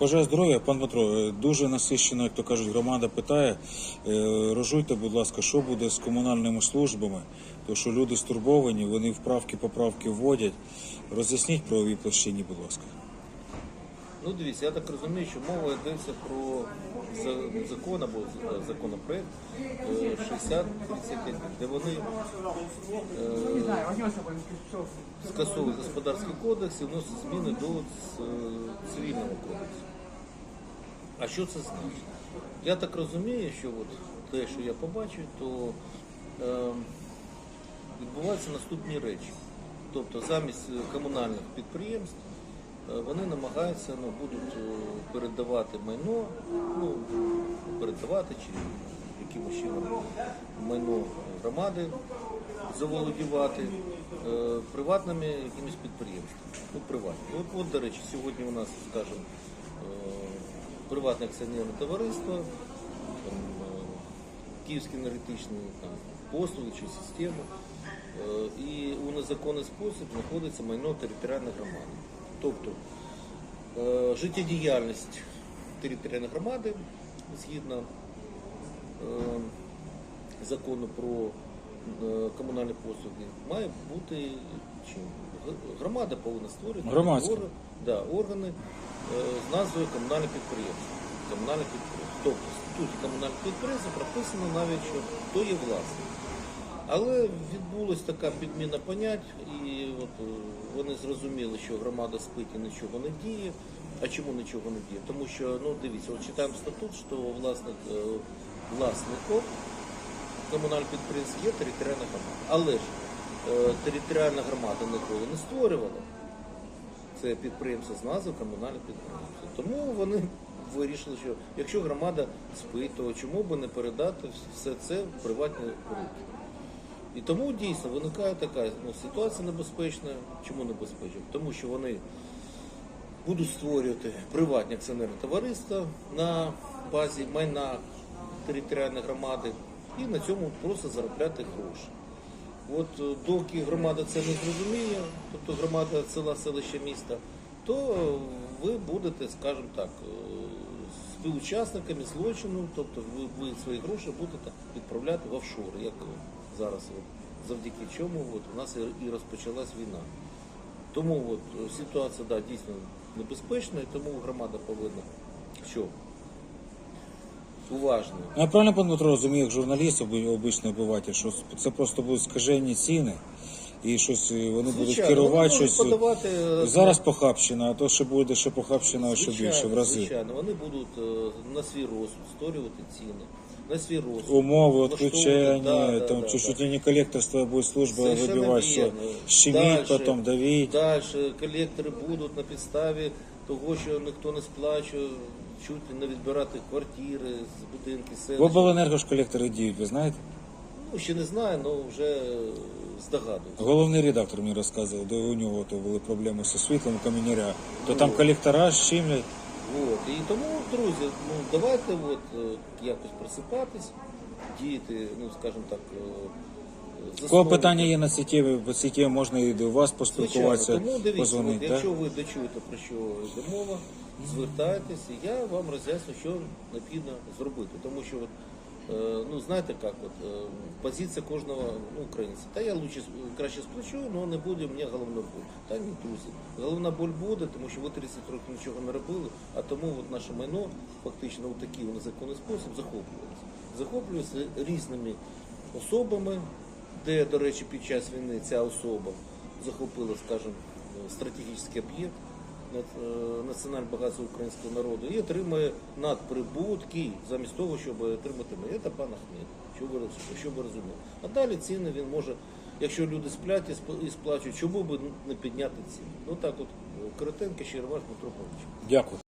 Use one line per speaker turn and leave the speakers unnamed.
Бажаю здоров'я, пан Дмитро. е, Дуже насищено, як то кажуть, громада питає. Рожуйте, будь ласка, що буде з комунальними службами, тому що люди стурбовані, вони вправки, поправки вводять. Роз'ясніть правові площині, будь ласка.
Ну, дивіться, я так розумію, що мова йдеться про закон або законопроект е, 6035, де вони е, скасовують господарський кодекс і вносять зміни до цивільного кодексу. А що це значить? Я так розумію, що от те, що я побачив, то е, відбуваються наступні речі. Тобто замість е, комунальних підприємств е, вони намагаються ну, будуть е, передавати майно, ну, передавати чи якимось чином майно громади заволодівати е, приватними якимись підприємствами. Ну, приватні. От, от, до речі, сьогодні у нас, скажімо, е, приватне акціонерне товариство, там, е, Київські енергетичні там, послуги чи системи. Е, І у незаконний спосіб знаходиться майно територіальної громади. Тобто е, життєдіяльність територіальної громади згідно е, закону про е, комунальні послуги має бути чим? Громада повинна створити
Громадська.
орган- да, органи з назвою комунальне підприємство. Комунальне підприємство. Тобто в статуті комунального підприємства прописано навіть, що хто є власник. Але відбулася така підміна понять, і от зрозуміли, що громада спить і нічого не діє. А чому нічого не діє? Тому що, ну дивіться, от читаємо статут, що власник, е, власником комунального підприємства є територіальна громада. Але ж е, територіальна громада ніколи не створювала це підприємство з назви комунальне підприємство. Тому вони вирішили, що якщо громада спить, то чому би не передати все це в приватні руки. І тому дійсно виникає така ну, ситуація небезпечна. Чому небезпечна? Тому що вони будуть створювати приватні акціонерні товариства на базі майна територіальної громади і на цьому просто заробляти гроші. От е, доки громада це не зрозуміє, тобто громада села, селища, міста, то ви будете, скажімо так, е, співучасниками злочину, тобто ви, ви свої гроші будете відправляти в офшори, як зараз, от, завдяки чому от, у нас і- розпочалась війна. Тому от, е, ситуація да, дійсно небезпечна, і тому громада повинна що? Уважно.
Ну, Я правильно пан Дмитро розумію, як журналіст, обичний обиватель, що це просто будуть скажені ціни, і щось е, вони будуть
Звичайно,
керувати
вони
щось.
подавати, е,
Зараз похабщина, а то ще буде ще похабщина, ще більше в рази.
Звичайно, вони будуть на свій розсуд створювати ціни, на свій розсуд.
Умови, відключення,
да, да,
там
да,
чуть-чуть
да.
не коллекторство будет служба
Совершенно
выбивать, что
верно.
щемить,
Дальше-
потом давить.
Дальше колектори будуть на підставі того, що ніхто не сплачує, чуть не відбирати квартири з будинки
В
селища.
обленерго ж колектори діють, ви знаєте?
Ну, ще не знаю, але вже здогадуюся.
Головний редактор мені розказував, де у нього то були проблеми зі світлом у каміняря. То там колектора щемлять.
От. І тому, друзі, ну давайте от, е, якось просипатись, діяти, ну скажімо так, е,
У кого питання є на темі, по цій можна і до вас
Звичайно,
поспілкуватися,
тому дивіться, от,
позвонити.
якщо ви дочуєте про що йде мова, звертайтеся, я вам роз'ясню, що необхідно зробити. Тому що, от, е, ну знаєте як, от, е, позиція кожного українця. Та я лучше, краще сплачу, але не буде мені головна боль. Та ні, друзі. Головна боль буде, тому що ви 30 років нічого не робили, а тому от наше майно фактично у такий незаконний спосіб захоплюється. Захоплюється різними особами, де, до речі, під час війни ця особа захопила, скажімо, стратегічний об'єкт е, національне багатство українського народу і отримує надприбутки замість того, щоб отримати мене. Це пан Ахмед, що ви, що ви розуміли. А далі ціни він може, якщо люди сплять і сплачують, чому б не підняти ціни? Ну так от, Коротенко, Щерваш, Дмитро Павлович.
Дякую.